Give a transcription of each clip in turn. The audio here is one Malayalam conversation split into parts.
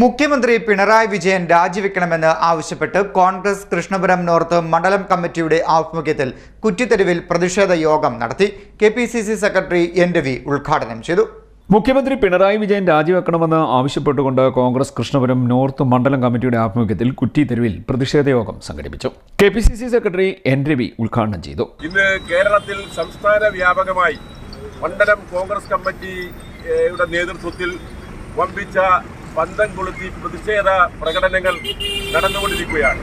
മുഖ്യമന്ത്രി പിണറായി വിജയൻ രാജിവെക്കണമെന്ന് ആവശ്യപ്പെട്ട് കോൺഗ്രസ് കൃഷ്ണപുരം നോർത്ത് മണ്ഡലം കമ്മിറ്റിയുടെ ആഭിമുഖ്യത്തിൽ കുറ്റിത്തെരുവിൽ പ്രതിഷേധ യോഗം നടത്തി. K P C C secretary N Ravi ഉദ്ഘാടനം ചെയ്തു. മുഖ്യമന്ത്രി പിണറായി വിജയൻ രാജിവെക്കണമെന്ന് ആവശ്യപ്പെട്ടുകൊണ്ട് കോൺഗ്രസ് കൃഷ്ണപുരം നോർത്ത് മണ്ഡലം കമ്മിറ്റിയുടെ ആഭിമുഖ്യത്തിൽ കുറ്റിത്തെരുവിൽ പ്രതിഷേധ യോഗം സംഘടിപ്പിച്ചു. K P C C secretary N Ravi ഉദ്ഘാടനം ചെയ്തു. ഇന്ന് കേരളത്തിൽ സംസ്ഥാന വ്യാപകമായി മണ്ഡലം കോൺഗ്രസ് കമ്മിറ്റിയുടെ നേതൃത്വത്തിൽ വമ്പിച്ച പന്തം കൊളുത്തി പ്രതിഷേധ പ്രകടനങ്ങൾ നടന്നുകൊണ്ടിരിക്കുകയാണ്.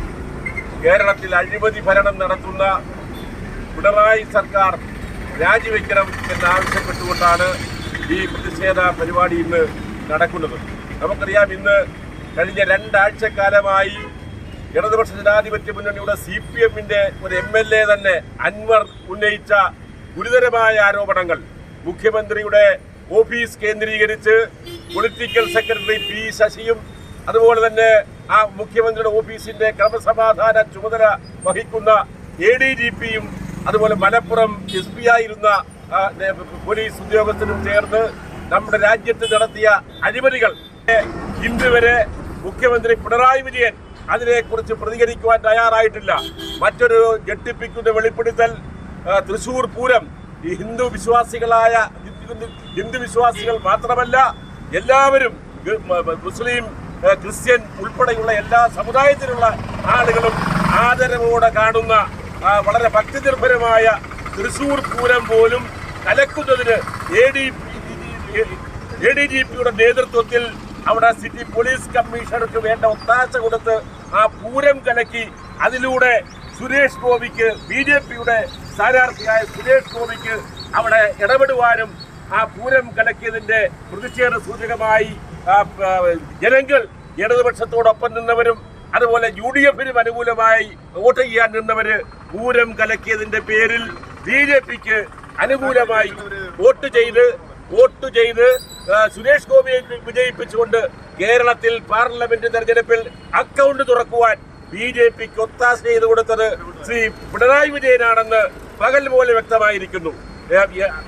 കേരളത്തിൽ അഴിമതി ഭരണം നടത്തുന്ന പിണറായി സർക്കാർ രാജിവെക്കണം എന്നാവശ്യപ്പെട്ടുകൊണ്ടാണ് ഈ പ്രതിഷേധ പരിപാടി ഇന്ന് നടക്കുന്നത്. നമുക്കറിയാം ഇന്ന് കഴിഞ്ഞ രണ്ടാഴ്ചക്കാലമായി ഇടതുപക്ഷ ജനാധിപത്യ മുന്നണിയുടെ സി പി എമ്മിന്റെ ഒരു എം എൽ എ തന്നെ അൻവർ ഉന്നയിച്ച ഗുരുതരമായ ആരോപണങ്ങൾ മുഖ്യമന്ത്രിയുടെ ഓഫീസ് കേന്ദ്രീകരിച്ച് പൊളിറ്റിക്കൽ സെക്രട്ടറി പി ശശിയും അതുപോലെ തന്നെ ആ മുഖ്യമന്ത്രിയുടെ ഓഫീസിന്റെ ക്രമസമാധാന ചുമതല വഹിക്കുന്ന എ ഡി ജി പിയും അതുപോലെ മലപ്പുറം എസ് പി ആയിരുന്ന പോലീസ് ഉദ്യോഗസ്ഥരും ചേർന്ന് നമ്മുടെ രാജ്യത്ത് നടത്തിയ അഴിമതികൾ. ഇന്ന് വരെ മുഖ്യമന്ത്രി പിണറായി വിജയൻ അതിനെക്കുറിച്ച് പ്രതികരിക്കുവാൻ തയ്യാറായിട്ടില്ല. മറ്റൊരു ഞെട്ടിപ്പിക്കുന്ന വെളിപ്പെടുത്തൽ തൃശൂർ പൂരം. ഈ ഹിന്ദു വിശ്വാസികളായ ഹിന്ദു- വിശ്വാസികൾ മാത്രമല്ല എല്ലാവരും മുസ്ലിം ക്രിസ്ത്യൻ ഉൾപ്പെടെയുള്ള എല്ലാ സമുദായത്തിലുള്ള ആളുകളും ആദരവോടെ കാണുന്ന വളരെ ഭക്തി നിർഭരമായ തൃശൂർ പൂരം പോലും കലക്കുന്നതിന് A D A D G പിയുടെ നേതൃത്വത്തിൽ അവിടെ സിറ്റി പോലീസ് കമ്മീഷണർക്ക് വേണ്ട ഒത്താശ കൊടുത്ത് ആ പൂരം കലക്കി അതിലൂടെ സുരേഷ് ഗോപിക്ക് ബി ജെ പിയുടെ സ്ഥാനാർത്ഥിയായ സുരേഷ് ഗോപിക്ക് അവിടെ ഇടപെടുവാനും ആ പൂരം കലക്കിയതിന്റെ പ്രതിഷേധ സൂചകമായി ജനങ്ങൾ ഇടതുപക്ഷത്തോടൊപ്പം നിന്നവരും അതുപോലെ യു ഡി എഫിനും അനുകൂലമായി വോട്ട് ചെയ്യാൻ നിന്നവര് പൂരം കലക്കിയതിന്റെ പേരിൽ ബി ജെ പിക്ക് അനുകൂലമായി വോട്ട് ചെയ്ത് വോട്ട് ചെയ്ത് സുരേഷ് ഗോപിയെ വിജയിപ്പിച്ചുകൊണ്ട് കേരളത്തിൽ പാർലമെന്റ് തെരഞ്ഞെടുപ്പിൽ അക്കൗണ്ട് തുറക്കുവാൻ ബി ജെ പിക്ക് ഒത്താശ ചെയ്തു കൊടുത്തത് ശ്രീ പിണറായി വിജയനാണെന്ന് പകൽ പോലെ വ്യക്തമായിരിക്കുന്നു.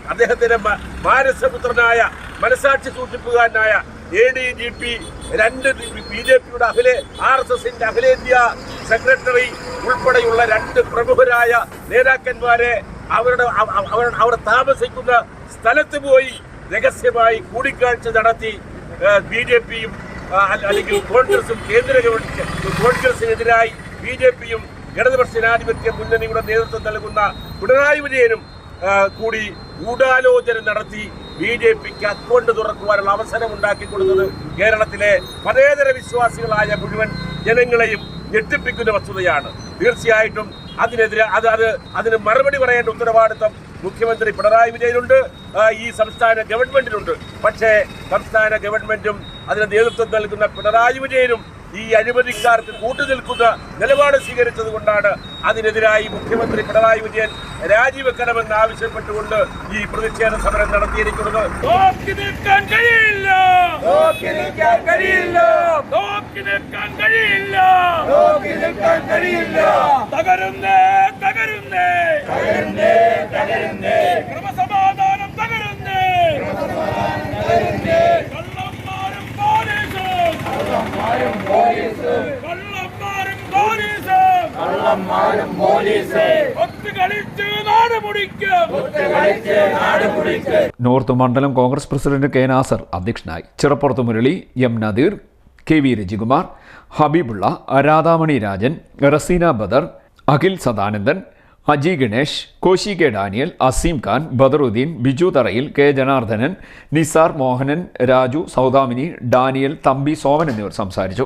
അദ്ദേഹത്തിന്റെ മാനസപുത്രനായ മനസാക്ഷി സൂക്ഷിപ്പുകാരനായ എ ഡി ജി പി രണ്ട് ബി ജെ പിയുടെ അഖിലേ ആർ എസ് എസിന്റെ അഖിലേന്ത്യാ സെക്രട്ടറി ഉൾപ്പെടെയുള്ള രണ്ട് പ്രമുഖരായ നേതാക്കന്മാരെ അവരുടെ അവ- അവ- അവർ താമസിക്കുന്ന സ്ഥലത്ത് പോയി രഹസ്യമായി കൂടിക്കാഴ്ച നടത്തി ബി ജെ പിയും അല്ലെങ്കിൽ കോൺഗ്രസും കേന്ദ്ര കോൺഗ്രസിനെതിരായി ബി ജെ പിയും ഇടതുപക്ഷ ജനാധിപത്യ മുന്നണിയുടെ നേതൃത്വം നൽകുന്ന പിണറായി വിജയനും കൂടി ഗൂഢാലോചന നടത്തി ബി ജെ പിക്ക് അക്കൗണ്ട് തുറക്കുവാനുള്ള അവസരം ഉണ്ടാക്കി കൊടുത്തത് കേരളത്തിലെ മതേതര വിശ്വാസികളായ മുഴുവൻ ജനങ്ങളെയും ഞെട്ടിപ്പിക്കുന്ന വസ്തുതയാണ്. തീർച്ചയായിട്ടും അതിനെതിരെ അത് അത് അതിന് മറുപടി പറയേണ്ട ഉത്തരവാദിത്വം മുഖ്യമന്ത്രി പിണറായി വിജയനുണ്ട്. ഈ സംസ്ഥാന ഗവൺമെന്റിനുണ്ട്. പക്ഷേ സംസ്ഥാന ഗവൺമെന്റും അതിന് നേതൃത്വം നൽകുന്ന പിണറായി വിജയനും ഈ അഴിമതിക്കാർക്ക് കൂട്ടുനിൽക്കുന്ന നിലപാട് സ്വീകരിച്ചത് കൊണ്ടാണ് അതിനെതിരായി മുഖ്യമന്ത്രി പിണറായി വിജയൻ രാജിവെക്കണമെന്ന് ആവശ്യപ്പെട്ടുകൊണ്ട് ഈ പ്രതിഷേധ സമരം നടത്തിയിരിക്കുന്നത്. നോക്കി നിൽക്കാൻ കഴിയില്ല. നോക്കി നിൽക്കാൻ കഴിയില്ല. നോക്കി നിൽക്കാൻ കഴിയില്ല. നോക്കി നിൽക്കാൻ കഴിയില്ല. തകരുന്നേ തകരുന്നേ. തകരുന്നേ തകരുന്നേ ക്രമസമാധാനം തകരുന്നേ കള്ളന്മാരും പോലീസും കള്ളന്മാരും പോലീസും കള്ളന്മാരും പോലീസും ഒത്തുകളിച്ച് നാട് മുടിക്കും ഒത്തുകളിച്ച് നോർത്ത് മണ്ഡലം കോൺഗ്രസ് പ്രസിഡന്റ് കെ നാസർ അധ്യക്ഷനായി. Chirappurath Murali M Nadeer K V Rajikumar Habeebulla Radhamani Rajan Raseena Badar Akhil Sadanandan Aji Ganesh Koshy K Daniel Azeem Khan Badaruddin Biju Tharayil K Janardhanan Nisar Mohanan Raju Soudamini Daniel Thampi Soman എന്നിവർ സംസാരിച്ചു.